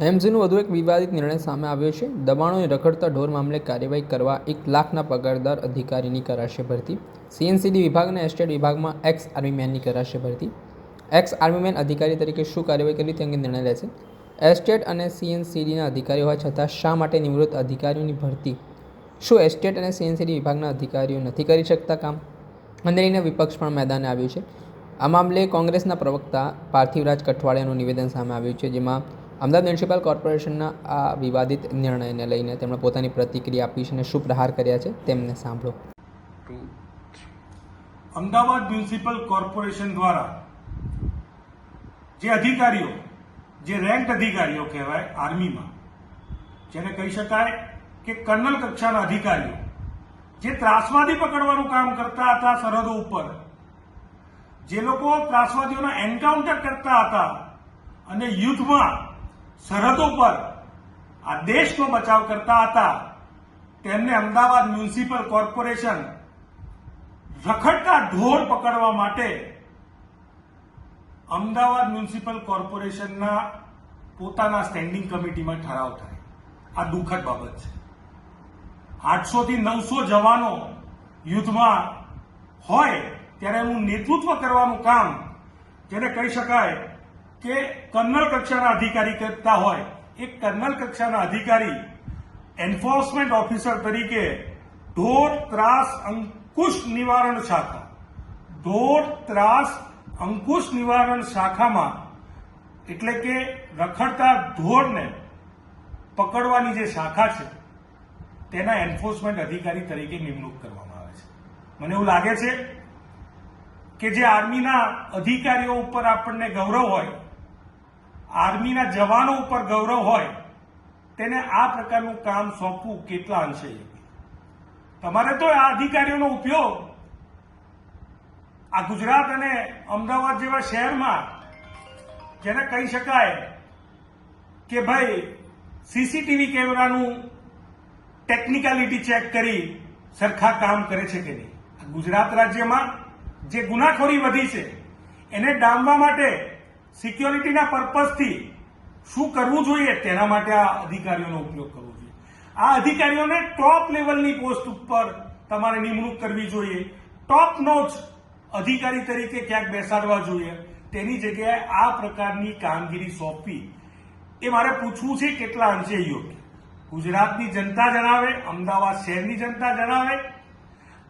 એમસીનું વધુ એક વિવાદિત નિર્ણય સામે આવ્યો છે. દબાણોને રખડતા ઢોર મામલે કાર્યવાહી કરવા એક લાખના પગારદાર અધિકારીની કરાશે ભરતી. સીએનસીડી વિભાગના એસ્ટેટ વિભાગમાં એક્સ આર્મીમેનની કરાશે ભરતી. એક્સ આર્મીમેન અધિકારી તરીકે શું કાર્યવાહી કરવી તે અંગે નિર્ણય લેશે એસ્ટેટ અને સીએનસીડીના અધિકારીઓ હોવા છતાં શા માટે નિવૃત્ત અધિકારીઓની ભરતી? શું એસ્ટેટ અને સીએનસીડી વિભાગના અધિકારીઓ નથી કરી શકતા કામ? અંદરીને વિપક્ષ પણ મેદાને આવ્યું છે. આ મામલે કોંગ્રેસના પ્રવક્તા પાર્થિવરાજ કઠવાડિયાનું નિવેદન સામે આવ્યું છે, જેમાં અમદાવાદ મ્યુનિસિપલ કોર્પોરેશનના આ વિવાદિત નિર્ણયને લઈને તેમણે પોતાની પ્રતિક્રિયા આપી છે અને શું પ્રહાર કર્યા છે. તેમને સાંભળો. અમદાવાદ મ્યુનિસિપલ કોર્પોરેશન દ્વારા જે અધિકારીઓ, જે રેન્ક અધિકારીઓ કહેવાય આર્મીમાં, જેને કહી શકાય કે કર્નલ કક્ષાના અધિકારીઓ, જે ત્રાસવાદી પકડવાનું કામ કરતા હતા સરહદો ઉપર, જે લોકો ત્રાસવાદીઓના એન્કાઉન્ટર કરતા હતા અને યુદ્ધમાં સરહદો પર આ દેશનો બચાવ કરતા હતા, તેમને અમદાવાદ મ્યુનિસિપલ કોર્પોરેશન રખડતા ઢોર પકડવા માટે અમદાવાદ મ્યુનિસિપલ કોર્પોરેશનના પોતાના સ્ટેન્ડિંગ કમિટીમાં ઠરાવ થાય. આ દુઃખદ બાબત છે. આઠસોથી નવસો જવાનો યુદ્ધમાં હોય ત્યારે એનું નેતૃત્વ કરવાનું કામ, જેને કહી શકાય કે કર્નલ કક્ષાના અધિકારી કરતા હોય, એ કર્નલ કક્ષાના અધિકારી એન્ફોર્સમેન્ટ ઓફિસર તરીકે ઢોર ત્રાસ અંકુશ નિવારણ શાખા ઢોર ત્રાસ અંકુશ નિવારણ શાખામાં, એટલે કે રખડતા ઢોરને પકડવાની જે શાખા છે, તેના એન્ફોર્સમેન્ટ અધિકારી તરીકે નિમણૂક કરવામાં આવે છે. મને એવું લાગે છે કે જે આર્મીના અધિકારીઓ ઉપર આપણને ગૌરવ હોય આર્મીના જવાનો ઉપર ગૌરવ હોય, તેને આ પ્રકારનું કામ સોંપવું કેટલા અંશે તમારે તો આ અધિકારીઓનો ઉપયોગ આ ગુજરાત અને અમદાવાદ જેવા શહેરમાં, જેને કહી શકાય કે ભાઈ, સીસીટીવી કેમેરાનું ટેકનિકાલિટી ચેક કરી સરખા કામ કરે છે કે નહીં? ગુજરાત રાજ્યમાં જે ગુનાખોરી વધી છે, એને ડામવા માટે સિક્યોરિટીના પર્પઝથી શું કરવું જોઈએ તેના માટે આ અધિકારીઓનો ઉપયોગ કરવો જોઈએ. આ અધિકારીઓને ટોપ લેવલની પોસ્ટ ઉપર તમારે નિમણૂક કરવી જોઈએ. ટોપ નોચ અધિકારી તરીકે ક્યાંક બેસાડવા જોઈએ. તેની જગ્યાએ આ પ્રકારની કામગીરી સોંપવી. એ મારે પૂછવું છે કેટલા અંશે યોગ્ય. ગુજરાતની જનતા જણાવે, અમદાવાદ શહેરની જનતા જણાવે,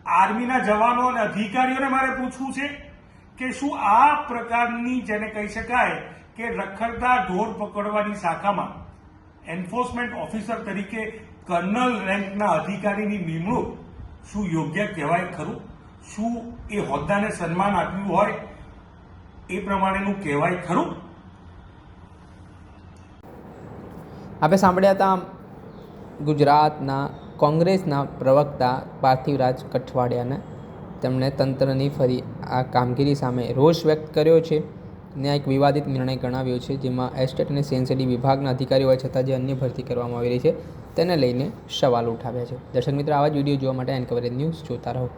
આર્મીના જવાનો અને અધિકારીઓને મારે પૂછવું છે કે શું આ પ્રકારની જેને કહી શકાય કે રખડતા ઢોર પકડવાની શાખામાં એન્ફોર્સમેન્ટ ઓફિસર તરીકે કર્નલ રેન્કના અધિકારીની નિમણૂક શું યોગ્ય કહેવાય ખરું? શું એ હોદ્દાને સન્માન આપ્યું હોય એ પ્રમાણેનું કહેવાય ખરું? આપણે સાંભળ્યા હતા ગુજરાતના કોંગ્રેસના પ્રવક્તા પાર્થિવરાજ કઠવાડિયાને તેમણે તંત્રની ફરી આ કામગીરી સામે રોષ વ્યક્ત કર્યો છે ને આ એક વિવાદિત નિર્ણય ગણાવ્યો છે, જેમાં એસ્ટેટ અને સેન્સિટી વિભાગના અધિકારીઓ હોય છતાં જે અન્ય ભરતી કરવામાં આવી રહી છે, તેને લઈને સવાલ ઉઠાવ્યા છે. દર્શક મિત્રો, આવા જ વીડિયો જોવા માટે એન કવરેજ ન્યૂઝ જોતા રહો.